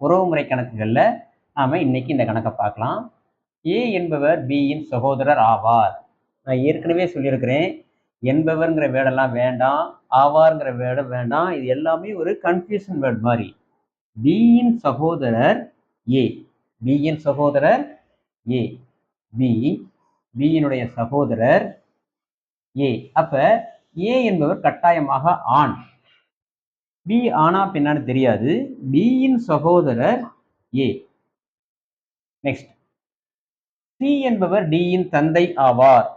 உறவுமுறை கணக்குகளில் நாம் இன்னைக்கு இந்த கணக்கை பார்க்கலாம். ஏ என்பவர் பியின் சகோதரர் ஆவார். நான் ஏற்கனவே சொல்லியிருக்கிறேன். என்பவர்ங்கிற வேர்டெல்லாம் வேண்டாம். ஆவார்ங்கிற வேர்டு வேண்டாம். இது எல்லாமே ஒரு கன்ஃபியூஷன் வேர்ட் மாதிரி. பியின் சகோதரர் ஏ பியின் சகோதரர் ஏ பி பியினுடைய சகோதரர் ஏ அப்ப ஏ என்பவர் கட்டாயமாக ஆண். பி ஆனா பின்னான்னு தெரியாது. பியின் சகோதரர் ஏ நெக்ஸ்ட் சி என்பவர் டியின் தந்தை ஆவார்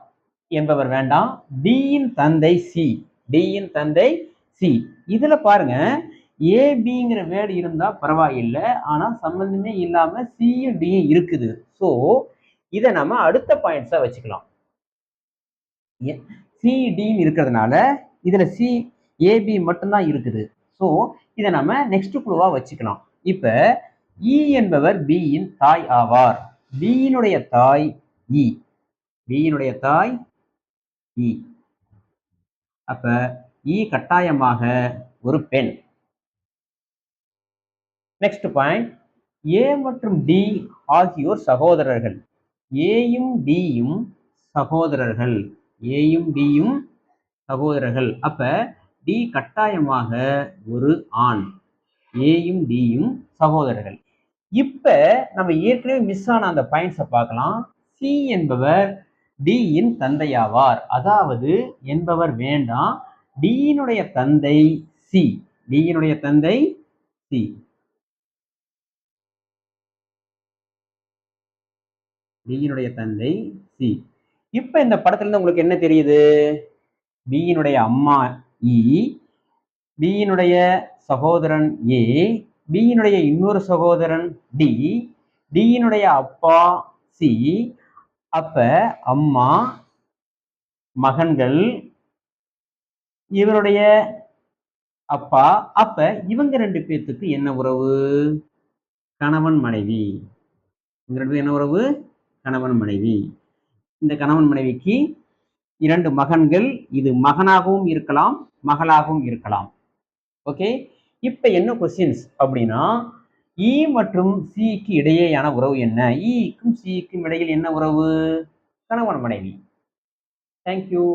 என்பவர் வேண்டாம். டியின் தந்தை சி டியின் தந்தை சி இதுல பாருங்க ஏபிங்கிற வேர்டு இருந்தா பரவாயில்லை. ஆனா சம்பந்தமே இல்லாம சியும் டியும் இருக்குது. ஸோ இதை நம்ம அடுத்த பாயிண்ட்ஸா வச்சுக்கலாம். சிடின்னு இருக்கிறதுனால இதுல சி ஏபி மட்டும்தான் இருக்குது. ஸோ இதை நம்ம நெக்ஸ்ட் குழுவா வச்சுக்கலாம் இப்போ இ e என்பவர் பியின் தாய் ஆவார். பியினுடைய தாய் e. இ பியினுடைய தாய் இ அப்ப இ கட்டாயமாக ஒரு பெண். நெக்ஸ்ட் பாயிண்ட் ஏ மற்றும் டி ஆகியோர் சகோதரர்கள். ஏயும் டியும் சகோதரர்கள். ஏயும் டியும் சகோதரர்கள். அப்ப டி கட்டாயமாக ஒரு ஆண் ஏயும் டியும் சகோதரர்கள். இப்ப நம்ம ஏற்கனவே மிஸ் ஆன அந்த பாயிண்ட்ஸை பார்க்கலாம். சி என்பவர் டியின் தந்தையாவார். அதாவது என்பவர் வேண்டாம். டியினுடைய தந்தை சி டியினுடைய தந்தை சி டியினுடைய தந்தை சி இப்ப இந்த படத்துல இருந்து உங்களுக்கு என்ன தெரியுது? பியினுடைய அம்மா இ பியினுடைய சகோதரன் ஏ பியினுடைய இன்னொரு சகோதரன் டி டியினுடைய அப்பா சி அப்ப அம்மா மகன்கள் இவருடைய அப்பா அப்ப இவங்க ரெண்டு பேர்த்துக்கு என்ன உறவு? கணவன் மனைவி. இவங்க ரெண்டு என்ன உறவு? கணவன் மனைவி. இந்த கணவன் மனைவிக்கு இரண்டு மகன்கள் இது மகனாகவும் இருக்கலாம் மகளாகவும் இருக்கலாம். ஓகே இப்ப என்ன கொஸ்டின்ஸ் அப்படின்னா இ மற்றும் சிக்கு இடையேயான உறவு என்ன? E இக்கும் சிக்கும் இடையில் என்ன உறவு? கணவன் மனைவி. தேங்க்யூ